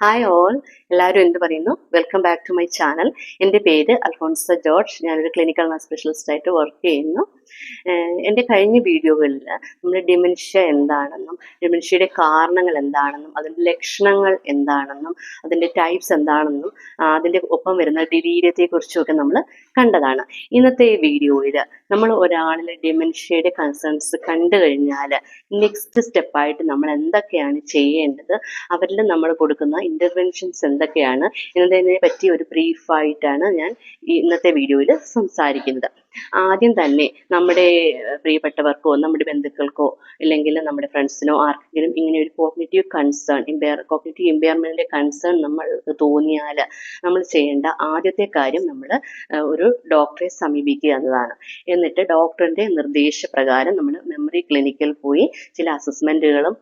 Hi all എല്ലാവരും എന്ത് പറയുന്നു? Welcome back to my channel എന്റെ പേര് അൽഫോൺസ ജോർജ്. ഞാനൊരു ക്ലിനിക്കൽ നഴ്സ് സ്പെഷ്യലിസ്റ്റ് ആയിട്ട് വർക്ക് ചെയ്യുന്നു. എന്റെ കഴിഞ്ഞ വീഡിയോകളിൽ നമ്മൾ ഡിമെൻഷ്യ എന്താണെന്നും ഡിമെൻഷ്യയുടെ കാരണങ്ങൾ എന്താണെന്നും അതിന്റെ ലക്ഷണങ്ങൾ എന്താണെന്നും അതിന്റെ ടൈപ്സ് എന്താണെന്നും അതിന്റെ ഒപ്പം വരുന്ന ഡിലീരിയത്തെക്കുറിച്ചുമൊക്കെ നമ്മൾ കണ്ടതാണ്. ഇന്നത്തെ വീഡിയോയിൽ നമ്മൾ ഒരാളിൽ ഡിമെൻഷ്യയുടെ കൺസേൺസ് കണ്ടു കഴിഞ്ഞാൽ നെക്സ്റ്റ് സ്റ്റെപ്പായിട്ട് നമ്മൾ എന്തൊക്കെയാണ് ചെയ്യേണ്ടത്? അവരിൽ നമ്മൾ കൊടുക്കുന്ന ഇന്റർവെൻഷൻസ് എന്തൊക്കെയാണ് എന്നതിനെ പറ്റി ഒരു ബ്രീഫായിട്ടാണ് ഞാൻ ഇന്നത്തെ വീഡിയോയിൽ സംസാരിക്കുന്നത്. ആദ്യം തന്നെ നമ്മുടെ പ്രിയപ്പെട്ടവർക്കോ നമ്മുടെ ബന്ധുക്കൾക്കോ അല്ലെങ്കിൽ നമ്മുടെ ഫ്രണ്ട്സിനോ ആർക്കെങ്കിലും ഇങ്ങനെ ഒരു കോഗ്നിറ്റീവ് കൺസേൺ ഇമ്പയർ കോഗ്നിറ്റീവ് ഇമ്പയർമെന്റിന്റെ കൺസേൺ നമ്മൾ തോന്നിയാൽ നമ്മൾ ചെയ്യേണ്ട ആദ്യത്തെ കാര്യം നമ്മൾ ഒരു ഡോക്ടറെ സമീപിക്കുക എന്നതാണ്. എന്നിട്ട് ഡോക്ടറിന്റെ നിർദ്ദേശപ്രകാരം നമ്മൾ മെമ്മറി ക്ലിനിക്കിൽ പോയി ചില അസസ്മെന്റുകളും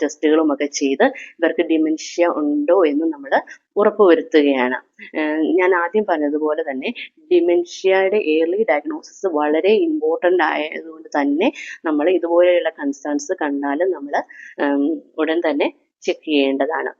ടെസ്റ്റുകളും ഒക്കെ ചെയ്ത് ഇവർക്ക് ഡിമെൻഷ്യ ഉണ്ടോ എന്ന് നമ്മൾ ഉറപ്പുവരുത്തുകയാണ്. ഞാൻ ആദ്യം പറഞ്ഞതുപോലെ തന്നെ ഡിമെൻഷ്യയുടെ ഏർലി ഡയഗ്നോസിസ് വളരെ ഇമ്പോർട്ടന്റ് ആയതുകൊണ്ട് തന്നെ നമ്മൾ ഇതുപോലെയുള്ള കൺസേൺസ് കണ്ടാൽ നമ്മൾ ഉടൻ തന്നെ ചെക്ക് ചെയ്യേണ്ടതാണ്.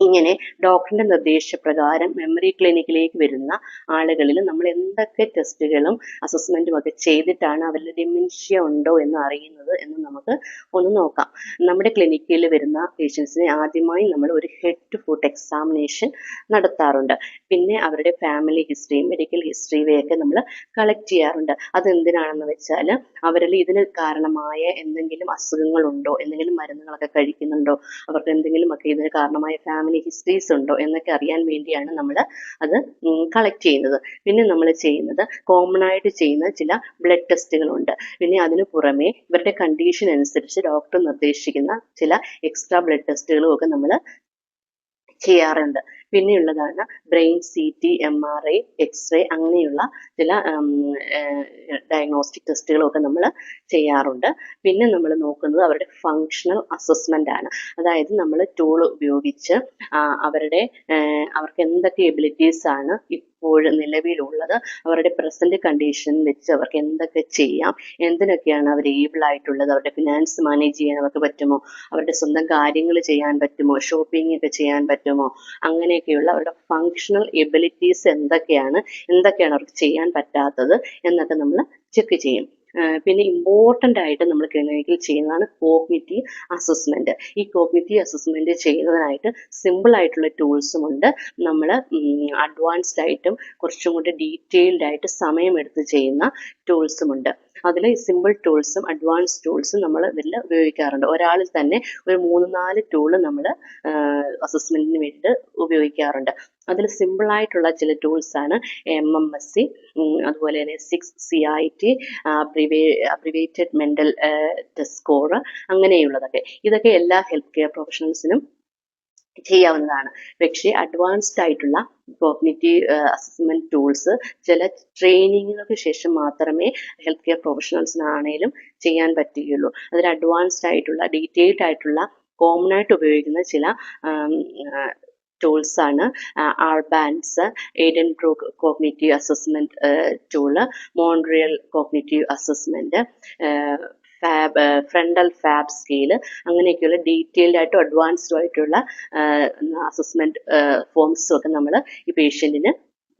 ഇങ്ങനെ ഡോക്ടറിന്റെ നിർദ്ദേശപ്രകാരം മെമ്മറി ക്ലിനിക്കിലേക്ക് വരുന്ന ആളുകളിൽ നമ്മൾ എന്തൊക്കെ ടെസ്റ്റുകളും അസസ്മെന്റും ഒക്കെ ചെയ്തിട്ടാണ് അവരിൽ ഡിമിൻഷ്യ ഉണ്ടോ എന്ന് അറിയുന്നത് എന്ന് നമുക്ക് ഒന്ന് നോക്കാം. നമ്മുടെ ക്ലിനിക്കിൽ വരുന്ന പേഷ്യൻസിനെ ആദ്യമായി നമ്മൾ ഒരു ഹെഡ് ടു ഫുട്ട് എക്സാമിനേഷൻ നടത്താറുണ്ട്. പിന്നെ അവരുടെ ഫാമിലി ഹിസ്റ്ററി മെഡിക്കൽ ഹിസ്റ്ററിയൊക്കെ നമ്മൾ കളക്ട് ചെയ്യാറുണ്ട്. അത് എന്തിനാണെന്ന് വെച്ചാൽ അവരിൽ ഇതിന് കാരണമായ എന്തെങ്കിലും അസുഖങ്ങളുണ്ടോ? എന്തെങ്കിലും മരുന്നുകളൊക്കെ കഴിക്കുന്നുണ്ടോ? അവർക്ക് എന്തെങ്കിലും ഒക്കെ ഇതിന് കാരണമായ ഫാമിലി ഹിസ്റ്ററീസ് ഉണ്ടോ എന്നൊക്കെ അറിയാൻ വേണ്ടിയാണ് നമ്മൾ അത് കളക്ട് ചെയ്യുന്നത്. പിന്നെ നമ്മൾ ചെയ്യുന്നത് കോമൺ ആയിട്ട് ചെയ്യുന്ന ചില ബ്ലഡ് ടെസ്റ്റുകളുണ്ട് പിന്നെ അതിനു പുറമെ ഇവരുടെ കണ്ടീഷൻ അനുസരിച്ച് ഡോക്ടർ നിർദ്ദേശിക്കുന്ന ചില എക്സ്ട്രാ ബ്ലഡ് ടെസ്റ്റുകളും ഒക്കെ നമ്മൾ ചെയ്യാറുണ്ട്. പിന്നെയുള്ളതാണ് brain C T M R I x-ray അങ്ങനെയുള്ള ചില ഡയഗ്നോസ്റ്റിക് ടെസ്റ്റുകളൊക്കെ നമ്മൾ ചെയ്യാറുണ്ട്. പിന്നെ നമ്മൾ നോക്കുന്നത് അവരുടെ ഫങ്ഷണൽ അസസ്മെന്റ് ആണ്. അതായത് നമ്മൾ ടൂൾ ഉപയോഗിച്ച് അവരുടെ അവർക്ക് എന്തൊക്കെ എബിലിറ്റീസ് ആണ് ഇപ്പോൾ നിലവിലുള്ളത് അവരുടെ പ്രസന്റ് കണ്ടീഷൻ വെച്ച് അവർക്ക് എന്തൊക്കെ ചെയ്യാം എന്തിനൊക്കെയാണ് അവർ ഏബിൾ ആയിട്ടുള്ളത് അവരുടെ ഫിനാൻസ് മാനേജ് ചെയ്യാൻ അവർക്ക് പറ്റുമോ അവരുടെ സ്വന്തം കാര്യങ്ങൾ ചെയ്യാൻ പറ്റുമോ ഷോപ്പിംഗ് ഒക്കെ ചെയ്യാൻ പറ്റുമോ അങ്ങനെയൊക്കെയുള്ള അവരുടെ ഫങ്ഷണൽ എബിലിറ്റീസ് എന്തൊക്കെയാണ് എന്തൊക്കെയാണ് അവർക്ക് ചെയ്യാൻ പറ്റാത്തത് എന്നൊക്കെ നമ്മൾ ചെക്ക് ചെയ്യും. പിന്നെ ഇമ്പോർട്ടന്റ് ആയിട്ട് നമ്മൾ ക്ലിനിക്കിൽ ചെയ്യുന്നതാണ് കോഗ്നിറ്റീവ് അസസ്മെന്റ് ഈ കോഗ്നിറ്റീവ് അസസ്മെന്റ് ചെയ്യുന്നതിനായിട്ട് സിമ്പിൾ ആയിട്ടുള്ള ടൂൾസും ഉണ്ട്. നമ്മൾ അഡ്വാൻസ്ഡ് ആയിട്ടും കുറച്ചും കൂടി ഡീറ്റെയിൽഡ് ആയിട്ട് സമയമെടുത്ത് ചെയ്യുന്ന ടൂൾസും ഉണ്ട്. അതിൽ സിമ്പിൾ ടൂൾസും അഡ്വാൻസ് ടൂൾസും നമ്മൾ ഇതിൽ ഉപയോഗിക്കാറുണ്ട്. ഒരാളിൽ തന്നെ ഒരു മൂന്ന് നാല് ടൂൾ നമ്മൾ അസസ്മെന്റിന് വേണ്ടിയിട്ട് ഉപയോഗിക്കാറുണ്ട്. അതിൽ സിമ്പിൾ ആയിട്ടുള്ള ചില ടൂൾസ് ആണ് എം എം എസ് സി അതുപോലെ തന്നെ six C I T abbreviated mental test score അങ്ങനെയുള്ളതൊക്കെ. ഇതൊക്കെ എല്ലാ ഹെൽത്ത് കെയർ പ്രൊഫഷണൽസിനും ചെയ്യാവുന്നതാണ്. പക്ഷേ അഡ്വാൻസ്ഡ് ആയിട്ടുള്ള കോഗ്നിറ്റീവ് അസസ്മെന്റ് ടൂൾസ് ചില ട്രെയിനിങ്ങുകൾക്ക് ശേഷം മാത്രമേ ഹെൽത്ത് കെയർ പ്രൊഫഷണൽസിനാണേലും ചെയ്യാൻ പറ്റുകയുള്ളൂ. അതിൽ അഡ്വാൻസ്ഡ് ആയിട്ടുള്ള ഡീറ്റെയിൽഡ് ആയിട്ടുള്ള കോമൺ ആയിട്ട് ഉപയോഗിക്കുന്ന ചില ടൂൾസ് ആണ് RBANS Aiden pro cognitive assessment tool Montreal cognitive assessment FAB frontal FAB scale അങ്ങനെയൊക്കെയുള്ള ഡീറ്റെയിൽഡ് ആയിട്ടും അഡ്വാൻസ്ഡ് ആയിട്ടുള്ള അസസ്മെന്റ് ഫോംസും ഒക്കെ നമ്മൾ ഈ പേഷ്യന്റിന്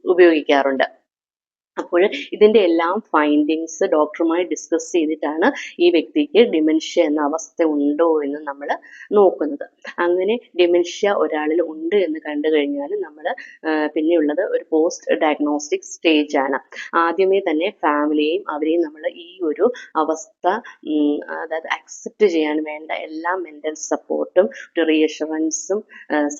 ഉപയോഗിക്കാറുണ്ട്. അപ്പോൾ ഇതിന്റെ എല്ലാം ഫൈൻഡിങ്സ് ഡോക്ടറുമായി ഡിസ്കസ് ചെയ്തിട്ടാണ് ഈ വ്യക്തിക്ക് ഡിമെൻഷ്യ എന്ന അവസ്ഥ ഉണ്ടോ എന്ന് നമ്മൾ നോക്കുന്നത്. അങ്ങനെ ഡിമെൻഷ്യ ഒരാളിൽ ഉണ്ട് എന്ന് കണ്ടു കഴിഞ്ഞാൽ നമ്മൾ പിന്നെയുള്ളത് ഒരു പോസ്റ്റ് ഡയഗ്നോസ്റ്റിക് സ്റ്റേജ് ആണ്. ആദ്യമേ തന്നെ ഫാമിലിയെയും അവരെയും നമ്മൾ ഈ ഒരു അവസ്ഥ അതായത് അക്സെപ്റ്റ് ചെയ്യാൻ വേണ്ട എല്ലാ മെന്റൽ സപ്പോർട്ടും ഒരു റീഅഷുറൻസും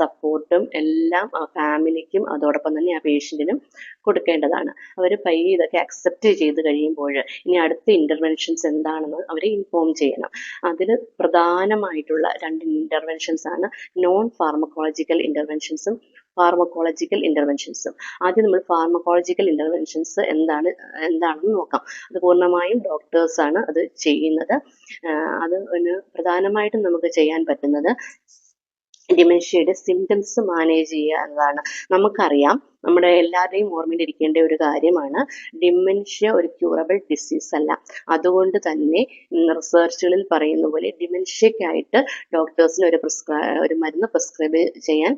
സപ്പോർട്ടും എല്ലാം ഫാമിലിക്കും അതോടൊപ്പം തന്നെ ആ പേഷ്യന്റിനും കൊടുക്കേണ്ടതാണ്. അവർ പയ്യെ ഇതൊക്കെ അക്സെപ്റ്റ് ചെയ്ത് കഴിയുമ്പോൾ ഇനി അടുത്ത ഇന്റർവെൻഷൻസ് എന്താണെന്ന് അവരെ ഇൻഫോം ചെയ്യണം. അതിൽ പ്രധാനമായിട്ടുള്ള രണ്ട് ഇന്റർവെൻഷൻസ് ആണ് നോൺ ഫാർമക്കോളജിക്കൽ ഇന്റർവെൻഷൻസും ഫാർമക്കോളജിക്കൽ ഇന്റർവെൻഷൻസും ആദ്യം നമ്മൾ ഫാർമക്കോളജിക്കൽ ഇന്റർവെൻഷൻസ് എന്താണ് എന്താണെന്ന് നോക്കാം. അത് പൂർണമായും ഡോക്ടേഴ്സാണ് അത് ചെയ്യുന്നത്. അത് പ്രധാനമായിട്ടും നമുക്ക് ചെയ്യാൻ പറ്റുന്നത് ഡിമെൻഷ്യയുടെ സിംറ്റംസ് മാനേജ് ചെയ്യുക എന്നതാണ് നമുക്കറിയാം. നമ്മുടെ എല്ലാവരുടെയും ഓർമ്മയിലിരിക്കേണ്ട ഒരു കാര്യമാണ്. ഡിമെൻഷ്യ ഒരു ക്യൂറബിൾ ഡിസീസ് അല്ല. അതുകൊണ്ട് തന്നെ റിസർച്ചുകളിൽ പറയുന്ന പോലെ ഡിമെൻഷ്യക്കായിട്ട് ഡോക്ടേഴ്സിന് ഒരു പ്രിസ്ക്രൈ ഒരു മരുന്ന് പ്രിസ്ക്രൈബ് ചെയ്യാൻ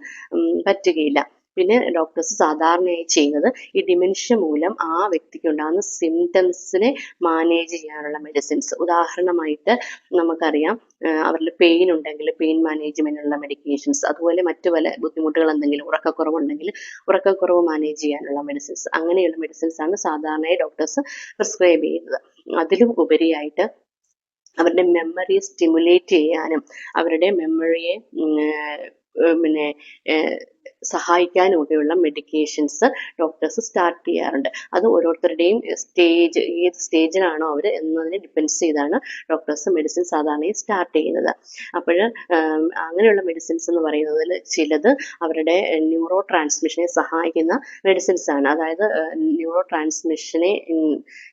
പറ്റുകയില്ല. പിന്നെ ഡോക്ടേഴ്സ് സാധാരണയായി ചെയ്യുന്നത് ഈ ഡിമെൻഷ്യ മൂലം ആ വ്യക്തിക്ക് ഉണ്ടാകുന്ന സിംറ്റംസിനെ മാനേജ് ചെയ്യാനുള്ള മെഡിസിൻസ് ഉദാഹരണമായിട്ട് നമുക്കറിയാം അവരിൽ പെയിൻ ഉണ്ടെങ്കിൽ പെയിൻ മാനേജ്മെന്റിനുള്ള മെഡിക്കേഷൻസ് അതുപോലെ മറ്റു പല ബുദ്ധിമുട്ടുകൾ എന്തെങ്കിലും ഉറക്കക്കുറവുണ്ടെങ്കിൽ ഉറക്കക്കുറവ് മാനേജ് ചെയ്യാനുള്ള മെഡിസിൻസ് അങ്ങനെയുള്ള മെഡിസിൻസ് ആണ് സാധാരണയായി ഡോക്ടേഴ്സ് പ്രിസ്ക്രൈബ് ചെയ്യുന്നത്. അതിലും ഉപരിയായിട്ട് അവരുടെ മെമ്മറി സ്റ്റിമുലേറ്റ് ചെയ്യാനും അവരുടെ മെമ്മറിയെ പിന്നെ ഏഹ് സഹായിക്കാനും ഒക്കെയുള്ള മെഡിക്കേഷൻസ് ഡോക്ടേഴ്സ് സ്റ്റാർട്ട് ചെയ്യാറുണ്ട്. അത് ഓരോരുത്തരുടെയും സ്റ്റേജ് ഏത് സ്റ്റേജിലാണോ അവർ എന്നതിനെ ഡിപ്പെൻസ് ചെയ്താണ് ഡോക്ടേഴ്സ് മെഡിസിൻ സാധാരണയായി സ്റ്റാർട്ട് ചെയ്യുന്നത്. അപ്പോൾ അങ്ങനെയുള്ള മെഡിസിൻസ് എന്ന് പറയുന്നതിൽ ചിലത് അവരുടെ ന്യൂറോ ട്രാൻസ്മിഷനെ സഹായിക്കുന്ന മെഡിസിൻസ് ആണ്. അതായത് ന്യൂറോ ട്രാൻസ്മിഷനെ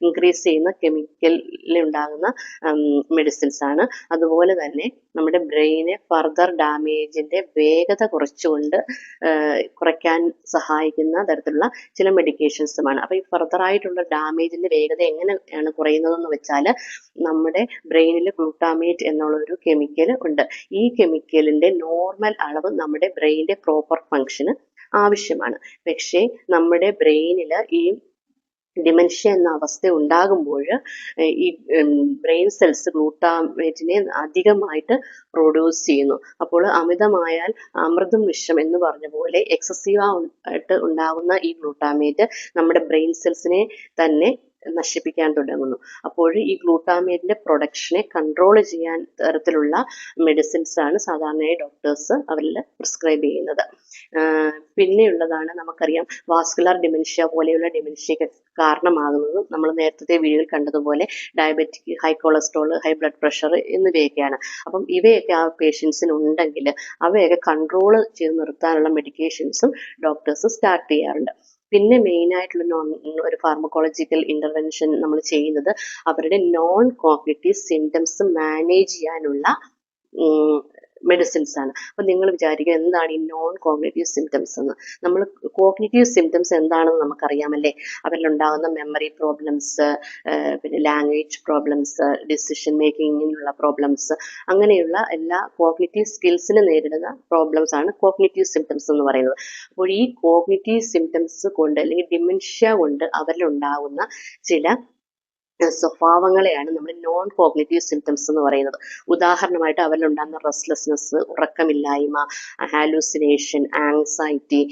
ഇൻക്രീസ് ചെയ്യുന്ന കെമിക്കലിൽ ഉണ്ടാകുന്ന മെഡിസിൻസ് ആണ്. അതുപോലെ തന്നെ നമ്മുടെ ബ്രെയിനെ ഫർദർ ഡാമേജിന്റെ വേഗത കുറച്ചുകൊണ്ട് കുറയ്ക്കാൻ സഹായിക്കുന്ന തരത്തിലുള്ള ചില മെഡിക്കേഷൻസുമാണ് അപ്പോൾ ഈ ഫർദർ ആയിട്ടുള്ള ഡാമേജിന്റെ വേഗത എങ്ങനെയാണ് കുറയുന്നതെന്ന് വെച്ചാൽ നമ്മുടെ ബ്രെയിനിൽ ഗ്ലൂട്ടാമേറ്റ് എന്നുള്ള ഒരു കെമിക്കൽ ഉണ്ട്. ഈ കെമിക്കലിന്റെ നോർമൽ അളവ് നമ്മുടെ ബ്രെയിനിന്റെ പ്രോപ്പർ ഫങ്ഷന് ആവശ്യമാണ്. പക്ഷേ നമ്മുടെ ബ്രെയിനിൽ ഈ ഡിമെൻഷ്യ എന്ന അവസ്ഥ ഉണ്ടാകുമ്പോൾ ഈ ബ്രെയിൻ സെൽസ് ഗ്ലൂട്ടാമേറ്റിനെ അധികമായിട്ട് പ്രൊഡ്യൂസ് ചെയ്യുന്നു. അപ്പോൾ അമിതമായാൽ അമൃതും വിഷം എന്ന് പറഞ്ഞ പോലെ എക്സസീവ് ആയിട്ട് ഉണ്ടാകുന്ന ഈ ഗ്ലൂട്ടാമേറ്റ് നമ്മുടെ ബ്രെയിൻ സെൽസിനെ തന്നെ നശിപ്പിക്കാൻ തുടങ്ങുന്നു. അപ്പോൾ ഈ ഗ്ലൂട്ടാമേറ്റിന്റെ പ്രൊഡക്ഷനെ കൺട്രോൾ ചെയ്യാൻ തരത്തിലുള്ള മെഡിസിൻസ് ആണ് സാധാരണയായി ഡോക്ടേഴ്സ് അവരിൽ പ്രിസ്ക്രൈബ് ചെയ്യുന്നത്. പിന്നെയുള്ളതാണ് നമുക്കറിയാം വാസ്കുലർ ഡിമെൻഷ്യ പോലെയുള്ള ഡിമെൻഷ്യക്ക് കാരണമാകുന്നത് നമ്മൾ നേരത്തെ വീഡിയോയിൽ കണ്ടതുപോലെ diabetic high cholesterol high blood pressure എന്നിവയൊക്കെയാണ്. അപ്പം ഇവയൊക്കെ ആ പേഷ്യൻസിന് ഉണ്ടെങ്കിൽ അവയൊക്കെ കൺട്രോൾ ചെയ്ത് നിർത്താനുള്ള മെഡിക്കേഷൻസും ഡോക്ടേഴ്സ് സ്റ്റാർട്ട് ചെയ്യാറുണ്ട്. പിന്നെ മെയിൻ ആയിട്ടുള്ള നോൺ ഒരു ഫാർമക്കോളജിക്കൽ ഇന്റർവെൻഷൻ നമ്മൾ ചെയ്യുന്നത് അവരുടെ നോൺ കോഗ്നിറ്റീവ് സിംറ്റംസ് മാനേജ് ചെയ്യാനുള്ള മെഡിസിൻസ് ആണ്. അപ്പം നിങ്ങൾ വിചാരിക്കുക എന്താണ് ഈ നോൺ കോഗ്നേറ്റീവ് സിംറ്റംസ് എന്ന്. നമ്മൾ കോഗ്നേറ്റീവ് സിംറ്റംസ് എന്താണെന്ന് നമുക്കറിയാമല്ലേ? അവരിലുണ്ടാകുന്ന മെമ്മറി പ്രോബ്ലംസ് പിന്നെ ലാംഗ്വേജ് പ്രോബ്ലംസ് ഡിസിഷൻ മേക്കിങ്ങിനുള്ള പ്രോബ്ലംസ് അങ്ങനെയുള്ള എല്ലാ കോഗ്നേറ്റീവ് സ്കിൽസിന് നേരിടുന്ന പ്രോബ്ലംസ് ആണ് കോഗ്നേറ്റീവ് സിംറ്റംസ് എന്ന് പറയുന്നത്. അപ്പോൾ ഈ കോഗ്നേറ്റീവ് സിംറ്റംസ് കൊണ്ട് അല്ലെങ്കിൽ ഡിമെൻഷ്യ കൊണ്ട് അവരിലുണ്ടാകുന്ന ചില സ്വഭാവങ്ങളെയാണ് നമ്മൾ നോൺ കോഗ്നേറ്റീവ് സിംറ്റംസ് എന്ന് പറയുന്നത്. ഉദാഹരണമായിട്ട് അവരിൽ ഉണ്ടാകുന്ന റെസ്ലെസ്നെസ് ഉറക്കമില്ലായ്മ ഹാലൂസിനേഷൻ ആങ്സൈറ്റി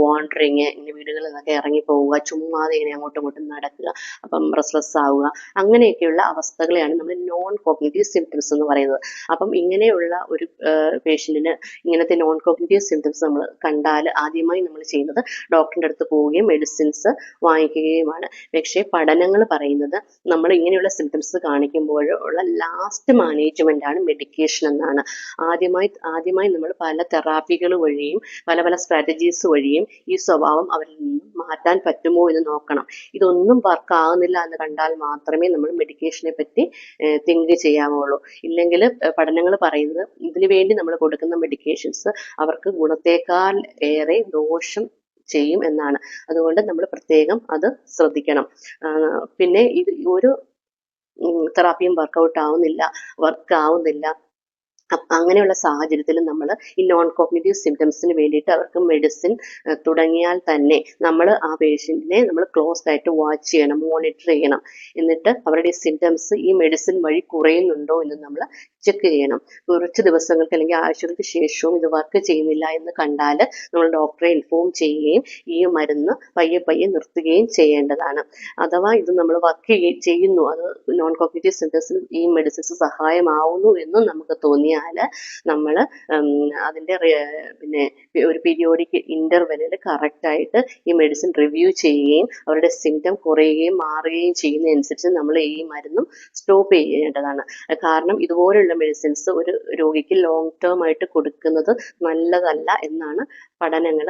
വാണ്ടറിങ് ഇങ്ങനെ വീടുകളിൽ നിന്നൊക്കെ ഇറങ്ങി പോവുക ചുമ്മാതെ ഇങ്ങനെ അങ്ങോട്ടും ഇങ്ങോട്ടും നടക്കുക അപ്പം റെസ്റ്റ്ലെസ് ആവുക അങ്ങനെയൊക്കെയുള്ള അവസ്ഥകളെയാണ് നമ്മൾ നോൺ കോഗ്നേറ്റീവ് സിംറ്റംസ് എന്ന് പറയുന്നത്. അപ്പം ഇങ്ങനെയുള്ള ഒരു പേഷ്യന്റിന് ഇങ്ങനത്തെ നോൺ കോഗ്നേറ്റീവ് സിംറ്റംസ് നമ്മൾ കണ്ടാൽ ആദ്യമായി നമ്മൾ ചെയ്യുന്നത് ഡോക്ടറിന്റെ അടുത്ത് പോവുകയും മെഡിസിൻസ് വാങ്ങിക്കുകയുമാണ്. പക്ഷേ പഠനങ്ങൾ പറയുന്നത് നമ്മൾ ഇങ്ങനെയുള്ള സിംറ്റംസ് കാണിക്കുമ്പോൾ ഉള്ള ലാസ്റ്റ് മാനേജ്മെന്റ് ആണ് മെഡിക്കേഷൻ എന്നാണ്. ആദ്യമായി ആദ്യമായി നമ്മൾ പല തെറാപ്പികൾ വഴിയും പല പല സ്ട്രാറ്റജീസ് വഴിയും ഈ സ്വഭാവം അവരിൽ നിന്നും മാറ്റാൻ പറ്റുമോ എന്ന് നോക്കണം. ഇതൊന്നും വർക്ക് ആകുന്നില്ല എന്ന് കണ്ടാൽ മാത്രമേ നമ്മൾ മെഡിക്കേഷനെ പറ്റി തിങ്ക് ചെയ്യാവുള്ളൂ. ഇല്ലെങ്കിൽ പഠനങ്ങൾ പറയുന്നത് ഇതിനു വേണ്ടി നമ്മൾ കൊടുക്കുന്ന മെഡിക്കേഷൻസ് അവർക്ക് ഗുണത്തേക്കാൾ ഏറെ ദോഷം ചെയ്യും എന്നാണ്. അതുകൊണ്ട് നമ്മൾ പ്രത്യേകം അത് ശ്രദ്ധിക്കണം. പിന്നെ ഇത് ഒരു തെറാപ്പിയും വർക്കൗട്ട് ആവുന്നില്ല വർക്ക് ആവുന്നില്ല. അങ്ങനെയുള്ള സാഹചര്യത്തിൽ നമ്മൾ ഈ നോൺ കോഗ്നേറ്റീവ് സിംറ്റംസിന് വേണ്ടിയിട്ട് അവർക്ക് മെഡിസിൻ തുടങ്ങിയാൽ തന്നെ നമ്മൾ ആ പേഷ്യന്റിനെ നമ്മൾ ക്ലോസ് ആയിട്ട് വാച്ച് ചെയ്യണം മോണിറ്റർ ചെയ്യണം. എന്നിട്ട് അവരുടെ സിംറ്റംസ് ഈ മെഡിസിൻ വഴി കുറയുന്നുണ്ടോ എന്ന് നമ്മൾ ചെക്ക് ചെയ്യണം. കുറച്ച് ദിവസങ്ങൾക്ക് അല്ലെങ്കിൽ ആഴ്ചകൾക്ക് ശേഷവും ഇത് വർക്ക് ചെയ്യുന്നില്ല എന്ന് കണ്ടാൽ നമ്മൾ ഡോക്ടറെ ഇൻഫോം ചെയ്യുകയും ഈ മരുന്ന് പയ്യെ പയ്യെ നിർത്തുകയും ചെയ്യേണ്ടതാണ്. അഥവാ ഇത് നമ്മൾ വർക്ക് ചെയ്യുന്നു. അത് നോൺ കോഗ്നേറ്റീവ് സിംറ്റംസിന് ഈ മെഡിസിൻസ് സഹായമാവുന്നു എന്നും നമുക്ക് തോന്നിയാൽ നമ്മൾ അതിന്റെ പിന്നെ ഒരു പീരിയോഡിക് ഇന്റർവെല്ലിൽ കറക്റ്റായിട്ട് ഈ മെഡിസിൻ റിവ്യൂ ചെയ്യുകയും അവരുടെ സിംറ്റം കുറയുകയും മാറുകയും ചെയ്യുന്നതനുസരിച്ച് നമ്മൾ ഈ മരുന്നും സ്റ്റോപ്പ് ചെയ്യേണ്ടതാണ്. കാരണം ഇതുപോലുള്ള മെഡിസിൻസ് ഒരു രോഗിക്ക് ലോങ് ടേം ആയിട്ട് കൊടുക്കുന്നത് നല്ലതല്ല എന്നാണ് പഠനങ്ങൾ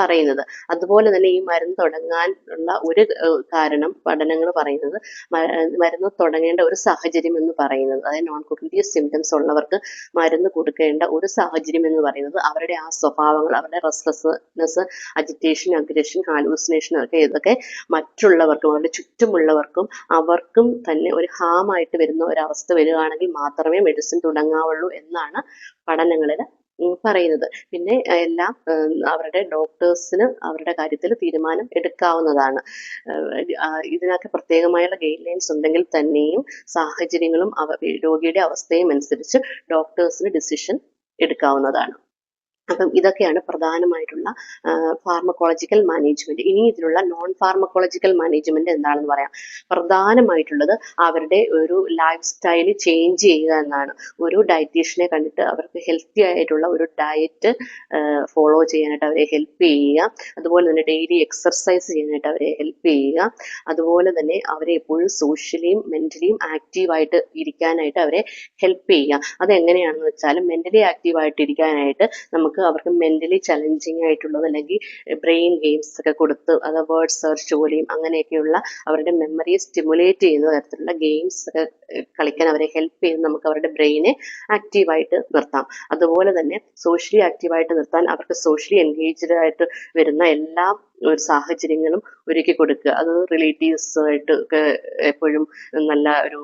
പറയുന്നത്. അതുപോലെ തന്നെ ഈ മരുന്ന് തുടങ്ങാൻ ഉള്ള ഒരു കാരണം പഠനങ്ങൾ പറയുന്നത് മരുന്ന് തുടങ്ങേണ്ട ഒരു സാഹചര്യം എന്ന് പറയുന്നത് അതായത് നോൺ കോഗ്നിറ്റീവ് സിംറ്റംസ് ഉള്ളവർക്ക് മരുന്ന് കൊടുക്കേണ്ട ഒരു സാഹചര്യം എന്ന് പറയുന്നത് അവരുടെ ആ സ്വഭാവങ്ങൾ അവരുടെ റെസ്ലെസ്നെസ് അജിറ്റേഷൻ അഗ്രഷൻ ഹാലൂസിനേഷൻ ഒക്കെ ഇതൊക്കെ മറ്റുള്ളവർക്കും അവരുടെ ചുറ്റുമുള്ളവർക്കും അവർക്കും തന്നെ ഒരു ഹാമായിട്ട് വരുന്ന ഒരവസ്ഥ വരികയാണെങ്കിൽ മാത്രമേ മെഡിസിൻ തുടങ്ങാവുള്ളൂ എന്നാണ് പഠനങ്ങളിൽ പറയുന്നത്. പിന്നെ എല്ലാം അവരുടെ ഡോക്ടേഴ്സിന് അവരുടെ കാര്യത്തിൽ തീരുമാനം എടുക്കാവുന്നതാണ്. ഇതിനൊക്കെ പ്രത്യേകമായുള്ള ഗൈഡ് ലൈൻസ് ഉണ്ടെങ്കിൽ തന്നെയും സാഹചര്യങ്ങളും രോഗിയുടെ അവസ്ഥയും അനുസരിച്ച് ഡോക്ടേഴ്സിന് ഡിസിഷൻ എടുക്കാവുന്നതാണ്. അപ്പം ഇതൊക്കെയാണ് പ്രധാനമായിട്ടുള്ള ഫാർമക്കോളജിക്കൽ മാനേജ്മെന്റ് ഇനി ഇതിലുള്ള നോൺ ഫാർമക്കോളജിക്കൽ മാനേജ്മെന്റ് എന്താണെന്ന് പറയാം. പ്രധാനമായിട്ടുള്ളത് അവരുടെ ഒരു ലൈഫ് സ്റ്റൈൽ ചേഞ്ച് ചെയ്യുക എന്നാണ്. ഒരു ഡയറ്റീഷ്യനെ കണ്ടിട്ട് അവർക്ക് ഹെൽത്തി ആയിട്ടുള്ള ഒരു ഡയറ്റ് ഫോളോ ചെയ്യാനായിട്ട് അവരെ ഹെൽപ്പ് ചെയ്യുക. അതുപോലെ തന്നെ ഡെയിലി എക്സർസൈസ് ചെയ്യാനായിട്ട് അവരെ ഹെൽപ്പ് ചെയ്യുക. അതുപോലെ തന്നെ അവരെ എപ്പോഴും സോഷ്യലിയും മെന്റലിയും ആക്റ്റീവായിട്ട് ഇരിക്കാനായിട്ട് അവരെ ഹെൽപ്പ് ചെയ്യുക. അതെങ്ങനെയാണെന്ന് വെച്ചാൽ മെന്റലി ആക്റ്റീവായിട്ട് ഇരിക്കാനായിട്ട് നമുക്ക് അവർക്ക് മെന്റലി ചലഞ്ചിങ് ആയിട്ടുള്ളത് അല്ലെങ്കിൽ ബ്രെയിൻ ഗെയിംസ് ഒക്കെ കൊടുത്ത് അത് വേർഡ് സെർച്ച് പോലെയും അങ്ങനെയൊക്കെയുള്ള അവരുടെ മെമ്മറിയെ സ്റ്റിമുലേറ്റ് ചെയ്യുന്ന തരത്തിലുള്ള ഗെയിംസ് ഒക്കെ കളിക്കാൻ അവരെ ഹെൽപ്പ് ചെയ്ത് നമുക്ക് അവരുടെ ബ്രെയിനെ ആക്റ്റീവായിട്ട് നിർത്താം. അതുപോലെ തന്നെ സോഷ്യലി ആക്റ്റീവായിട്ട് നിർത്താൻ അവർക്ക് സോഷ്യലി എൻഗേജ്ഡ് ആയിട്ട് വരുന്ന എല്ലാ ഒരു സാഹചര്യങ്ങളും ഒരുക്കി കൊടുക്കുക. അത് റിലേറ്റീവ്സ് ആയിട്ട് ഒക്കെ എപ്പോഴും നല്ല ഒരു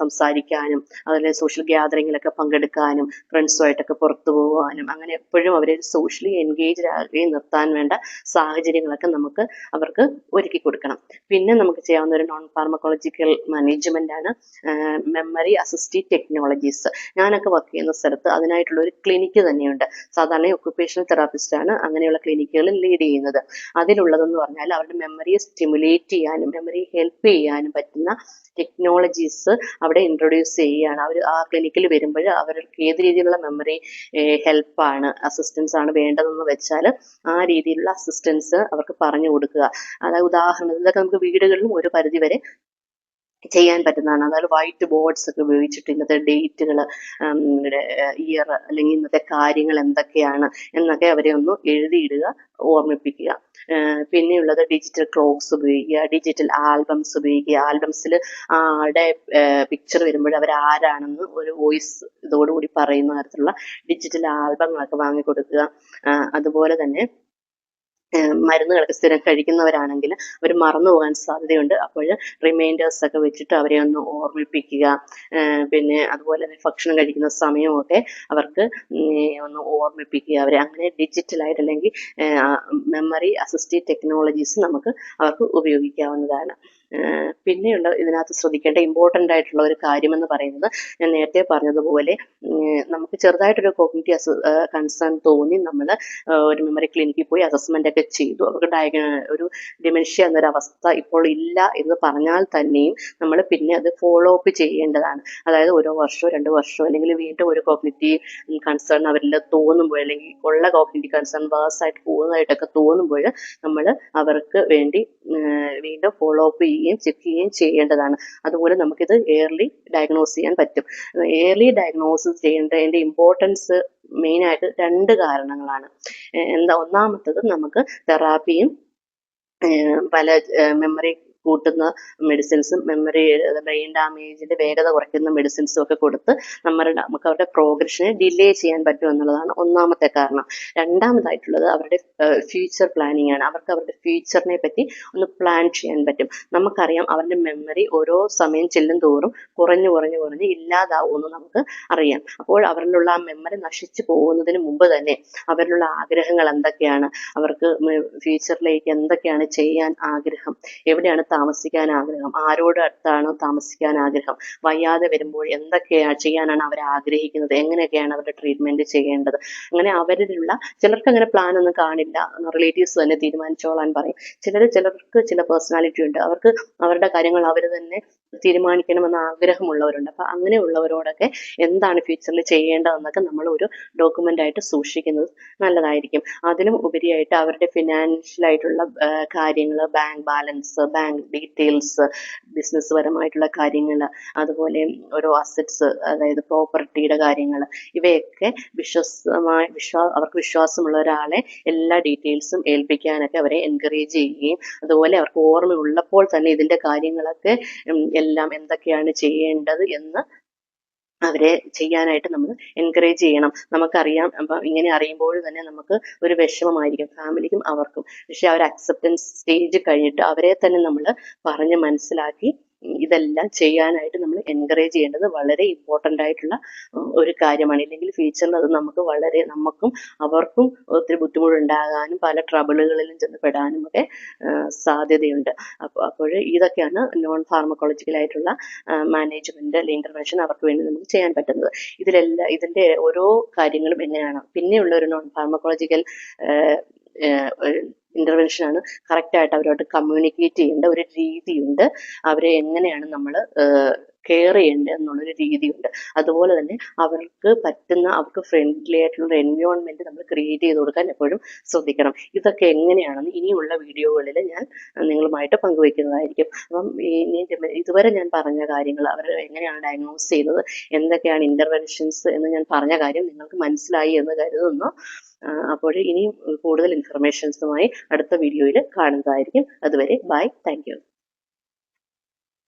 സംസാരിക്കാനും അതുപോലെ സോഷ്യൽ ഗ്യാതറിങ്ങിലൊക്കെ പങ്കെടുക്കാനും ഫ്രണ്ട്സുമായിട്ടൊക്കെ പുറത്തു പോകാനും അങ്ങനെ എപ്പോഴും അവരെ സോഷ്യലി എൻഗേജ്ഡ് ആകുകയും നിർത്താൻ വേണ്ട സാഹചര്യങ്ങളൊക്കെ നമുക്ക് അവർക്ക് ഒരുക്കി കൊടുക്കണം. പിന്നെ നമുക്ക് ചെയ്യാവുന്ന ഒരു നോൺ ഫാർമക്കോളജിക്കൽ മാനേജ്മെന്റ് ആണ് മെമ്മറി അസിസ്റ്റീവ് ടെക്നോളജീസ് ഞാനൊക്കെ വർക്ക് ചെയ്യുന്ന സ്ഥലത്ത് അതിനായിട്ടുള്ള ഒരു ക്ലിനിക്ക് തന്നെയുണ്ട്. സാധാരണ ഒക്കുപേഷണൽ തെറാപ്പിസ്റ്റ് ആണ് അങ്ങനെയുള്ള ക്ലിനിക്കുകൾ ലീഡ് ചെയ്യുന്നത്. അതിലുള്ളതെന്ന് പറഞ്ഞാൽ അവരുടെ മെമ്മറിയെ സ്റ്റിമുലേറ്റ് ചെയ്യാനും മെമ്മറി ഹെൽപ്പ് ചെയ്യാനും പറ്റുന്ന ടെക്നോളജീസ് അവിടെ ഇൻട്രൊഡ്യൂസ് ചെയ്യുകയാണ്. അവർ ആ ക്ലിനിക്കിൽ വരുമ്പോൾ അവർക്ക് ഏത് രീതിയിലുള്ള മെമ്മറി ഹെൽപ്പാണ് അസിസ്റ്റൻസ് ആണ് വേണ്ടതെന്ന് വെച്ചാൽ ആ രീതിയിലുള്ള അസിസ്റ്റൻസ് അവർക്ക് പറഞ്ഞു കൊടുക്കുക. അതായത് ഉദാഹരണത്തിന് ഇതൊക്കെ നമുക്ക് വീടുകളിലും ഒരു പരിധി വരെ ചെയ്യാൻ പറ്റുന്നതാണ്. അതായത് വൈറ്റ് ബോർഡ്സ് ഒക്കെ ഉപയോഗിച്ചിട്ട് ഇന്നത്തെ ഡേറ്റുകൾ ഇയർ അല്ലെങ്കിൽ ഇന്നത്തെ കാര്യങ്ങൾ എന്തൊക്കെയാണ് എന്നൊക്കെ അവരെ ഒന്ന് എഴുതിയിടുക ഓർമ്മിപ്പിക്കുക. പിന്നെയുള്ളത് ഡിജിറ്റൽ ക്ലോക്സ് ഉപയോഗിക്കുക ഡിജിറ്റൽ ആൽബംസ് ഉപയോഗിക്കുക. ആൽബംസിൽ ആളുടെ പിക്ചർ വരുമ്പോൾ അവർ ആരാണെന്ന് ഒരു വോയിസ് ഇതോടുകൂടി പറയുന്ന തരത്തിലുള്ള ഡിജിറ്റൽ ആൽബങ്ങളൊക്കെ വാങ്ങിക്കൊടുക്കുക. അതുപോലെ തന്നെ മരുന്നുകളൊക്കെ സ്ഥിരം കഴിക്കുന്നവരാണെങ്കിൽ അവർ മറന്നു പോകാൻ സാധ്യതയുണ്ട്. അപ്പോൾ റിമൈൻഡേഴ്സ് ഒക്കെ വെച്ചിട്ട് അവരെ ഒന്ന് ഓർമ്മിപ്പിക്കുക. പിന്നെ അതുപോലെ തന്നെ ഭക്ഷണം കഴിക്കുന്ന സമയമൊക്കെ അവർക്ക് ഒന്ന് ഓർമ്മിപ്പിക്കുക. അവരെ അങ്ങനെ ഡിജിറ്റലായിട്ട് അല്ലെങ്കിൽ മെമ്മറി അസിസ്റ്റീവ് ടെക്നോളജീസ് നമുക്ക് അവർക്ക് ഉപയോഗിക്കാവുന്നതാണ്. പിന്നെയുള്ള ഇതിനകത്ത് ശ്രദ്ധിക്കേണ്ട ഇമ്പോർട്ടന്റ് ആയിട്ടുള്ള ഒരു കാര്യമെന്ന് പറയുന്നത് ഞാൻ നേരത്തെ പറഞ്ഞതുപോലെ നമുക്ക് ചെറുതായിട്ടൊരു കോഗ്നിറ്റീവ് കൺസേൺ തോന്നി നമ്മൾ ഒരു മെമ്മറി ക്ലിനിക്കിൽ പോയി അസസ്മെന്റ് ഒക്കെ ചെയ്തു. അവർക്ക് ഡയഗ ഒരു ഡിമെൻഷ്യ എന്നൊരു അവസ്ഥ ഇപ്പോൾ ഇല്ല എന്ന് പറഞ്ഞാൽ തന്നെയും നമ്മൾ പിന്നെ അത് ഫോളോ അപ്പ് ചെയ്യേണ്ടതാണ്. അതായത് ഓരോ വർഷമോ രണ്ട് വർഷമോ അല്ലെങ്കിൽ വീണ്ടും ഒരു കോഗ്നിറ്റീവ് കൺസേൺ അവരിൽ തോന്നുമ്പോൾ അല്ലെങ്കിൽ ഉള്ള കോഗ്നിറ്റീവ് കൺസേൺ വേഴ്സായിട്ട് പോകുന്നതായിട്ടൊക്കെ തോന്നുമ്പോൾ നമ്മൾ അവർക്ക് വേണ്ടി വീണ്ടും ഫോളോ അപ്പ് ചെയ്യുകയും ചെക്ക് ചെയ്യുകയും ചെയ്യേണ്ടതാണ്. അതുപോലെ നമുക്കിത് എയർലി ഡയഗ്നോസ് ചെയ്യാൻ പറ്റും. എയർലി ഡയഗ്നോസിസ് ചെയ്യേണ്ടതിന്റെ ഇമ്പോർട്ടൻസ് മെയിൻ ആയിട്ട് രണ്ട് കാരണങ്ങളാണ്. എന്താ ഒന്നാമത്തത് നമുക്ക് തെറാപ്പിയും പല മെമ്മറി കൂട്ടുന്ന മെഡിസിൻസും മെമ്മറി ബ്രെയിൻ ഡാമേജിന്റെ വേഗത കുറയ്ക്കുന്ന മെഡിസിൻസും ഒക്കെ കൊടുത്ത് നമ്മുടെ നമുക്ക് അവരുടെ പ്രോഗ്രഷനെ ഡിലേ ചെയ്യാൻ പറ്റും എന്നുള്ളതാണ് ഒന്നാമത്തെ കാരണം. രണ്ടാമതായിട്ടുള്ളത് അവരുടെ ഫ്യൂച്ചർ പ്ലാനിങ് ആണ്. അവർക്ക് അവരുടെ ഫ്യൂച്ചറിനെ പറ്റി ഒന്ന് പ്ലാൻ ചെയ്യാൻ പറ്റും. നമുക്കറിയാം അവരുടെ മെമ്മറി ഓരോ സമയം ചെല്ലും തോറും കുറഞ്ഞു കുറഞ്ഞു കുറഞ്ഞ് ഇല്ലാതാവുമെന്ന് നമുക്ക് അറിയാം. അപ്പോൾ അവരിലുള്ള ആ മെമ്മറി നശിച്ചു പോകുന്നതിന് മുമ്പ് തന്നെ അവരിലുള്ള ആഗ്രഹങ്ങൾ എന്തൊക്കെയാണ്? അവർക്ക് ഫ്യൂച്ചറിലേക്ക് എന്തൊക്കെയാണ് ചെയ്യാൻ ആഗ്രഹം? എവിടെയാണ് താമസിക്കാൻ ആഗ്രഹം ആരോട് അടുത്താണ് താമസിക്കാൻ ആഗ്രഹം വയ്യാതെ വരുമ്പോൾ എന്തൊക്കെയാണ് ചെയ്യാനാണ് അവർ ആഗ്രഹിക്കുന്നത്? എങ്ങനെയൊക്കെയാണ് അവരുടെ ട്രീറ്റ്മെന്റ് ചെയ്യേണ്ടത്? അങ്ങനെ അവരിലുള്ള ചിലർക്ക് അങ്ങനെ പ്ലാൻ ഒന്നും കാണില്ല. റിലേറ്റീവ്സ് തന്നെ തീരുമാനിച്ചോളാൻ പറയും. ചിലർ ചിലർക്ക് ചില പേഴ്സണാലിറ്റി ഉണ്ട്. അവർക്ക് അവരുടെ കാര്യങ്ങൾ അവർ തന്നെ തീരുമാനിക്കണമെന്ന് ആഗ്രഹമുള്ളവരുണ്ട്. അപ്പൊ അങ്ങനെയുള്ളവരോടൊക്കെ എന്താണ് ഫ്യൂച്ചറിൽ ചെയ്യേണ്ടതെന്നൊക്കെ നമ്മൾ ഒരു ഡോക്യുമെന്റ് ആയിട്ട് സൂക്ഷിക്കുന്നത് നല്ലതായിരിക്കും. അതിനും ഉപരിയായിട്ട് അവരുടെ ഫിനാൻഷ്യൽ ആയിട്ടുള്ള കാര്യങ്ങൾ bank balance bank details business പരമായിട്ടുള്ള കാര്യങ്ങൾ അതുപോലെ ഓരോ അസറ്റ്സ് അതായത് പ്രോപ്പർട്ടിയുടെ കാര്യങ്ങൾ ഇവയൊക്കെ വിശ്വസമായ വിശ്വാ അവർക്ക് വിശ്വാസമുള്ള ഒരാളെ എല്ലാ ഡീറ്റെയിൽസും ഏൽപ്പിക്കാനൊക്കെ അവരെ എൻകറേജ് ചെയ്യുകയും അതുപോലെ അവർക്ക് ഓർമ്മ ഉള്ളപ്പോൾ തന്നെ ഇതിന്റെ കാര്യങ്ങളൊക്കെ എല്ലാം എന്തൊക്കെയാണ് ചെയ്യേണ്ടത് എന്ന് അവരെ ചെയ്യാനായിട്ട് നമ്മൾ എൻകറേജ് ചെയ്യണം. നമുക്കറിയാം അപ്പം ഇങ്ങനെ അറിയുമ്പോൾ തന്നെ നമുക്ക് ഒരു വിഷമമായിരിക്കും ഫാമിലിക്കും അവർക്കും. പക്ഷെ ആ ഒരു അക്സെപ്റ്റൻസ് സ്റ്റേജ് കഴിഞ്ഞിട്ട് അവരെ തന്നെ നമ്മൾ പറഞ്ഞ് മനസ്സിലാക്കി ഇതെല്ലാം ചെയ്യാനായിട്ട് നമ്മൾ എൻകറേജ് ചെയ്യേണ്ടത് വളരെ ഇമ്പോർട്ടന്റ് ആയിട്ടുള്ള ഒരു കാര്യമാണ്. ഇല്ലെങ്കിൽ ഫ്യൂച്ചറിൽ അത് നമുക്ക് വളരെ നമുക്കും അവർക്കും ഒത്തിരി ബുദ്ധിമുട്ടുണ്ടാകാനും പല ട്രബിളുകളിലും ചെന്ന് പെടാനും ഒക്കെ സാധ്യതയുണ്ട്. അപ്പോൾ അപ്പോൾ ഇതൊക്കെയാണ് നോൺ ഫാർമക്കോളജിക്കൽ ആയിട്ടുള്ള മാനേജ്മെന്റ് അല്ലെങ്കിൽ ഇന്റർവെൻഷൻ അവർക്ക് വേണ്ടി നമുക്ക് ചെയ്യാൻ പറ്റുന്നത്. ഇതിലെല്ലാം ഇതിന്റെ ഓരോ കാര്യങ്ങളും എങ്ങനെയാണ്? പിന്നെയുള്ള ഒരു നോൺ ഫാർമക്കോളജിക്കൽ ഇന്റർവെൻഷൻ ആണ് കറക്റ്റ് ആയിട്ട് അവരോട് കമ്മ്യൂണിക്കേറ്റ് ചെയ്യേണ്ട ഒരു രീതിയുണ്ട്. അവരെ എങ്ങനെയാണ് നമ്മൾ കെയർ ചെയ്യേണ്ടത് എന്നുള്ളൊരു രീതിയുണ്ട്. അതുപോലെ തന്നെ അവർക്ക് പറ്റുന്ന അവർക്ക് ഫ്രണ്ട്ലി ആയിട്ടുള്ള എൻവയോൺമെന്റ് നമ്മൾ ക്രിയേറ്റ് ചെയ്ത് കൊടുക്കാൻ എപ്പോഴും ശ്രദ്ധിക്കണം. ഇതൊക്കെ എങ്ങനെയാണെന്ന് ഇനിയുള്ള വീഡിയോകളിൽ ഞാൻ നിങ്ങളുമായിട്ട് പങ്കുവയ്ക്കുന്നതായിരിക്കും. അപ്പം ഇതുവരെ ഞാൻ പറഞ്ഞ കാര്യങ്ങൾ അവർ എങ്ങനെയാണ് ഡയഗ്നോസ് ചെയ്യുന്നത് എന്തൊക്കെയാണ് ഇന്റർവെൻഷൻസ് എന്ന് ഞാൻ പറഞ്ഞ കാര്യം നിങ്ങൾക്ക് മനസ്സിലായി എന്ന് കരുതുന്നു. അപ്പോൾ ഇനിയും കൂടുതൽ ഇൻഫർമേഷൻസുമായി അടുത്ത വീഡിയോയിൽ കാണുന്നതായിരിക്കും. അതുവരെ ബൈ താങ്ക്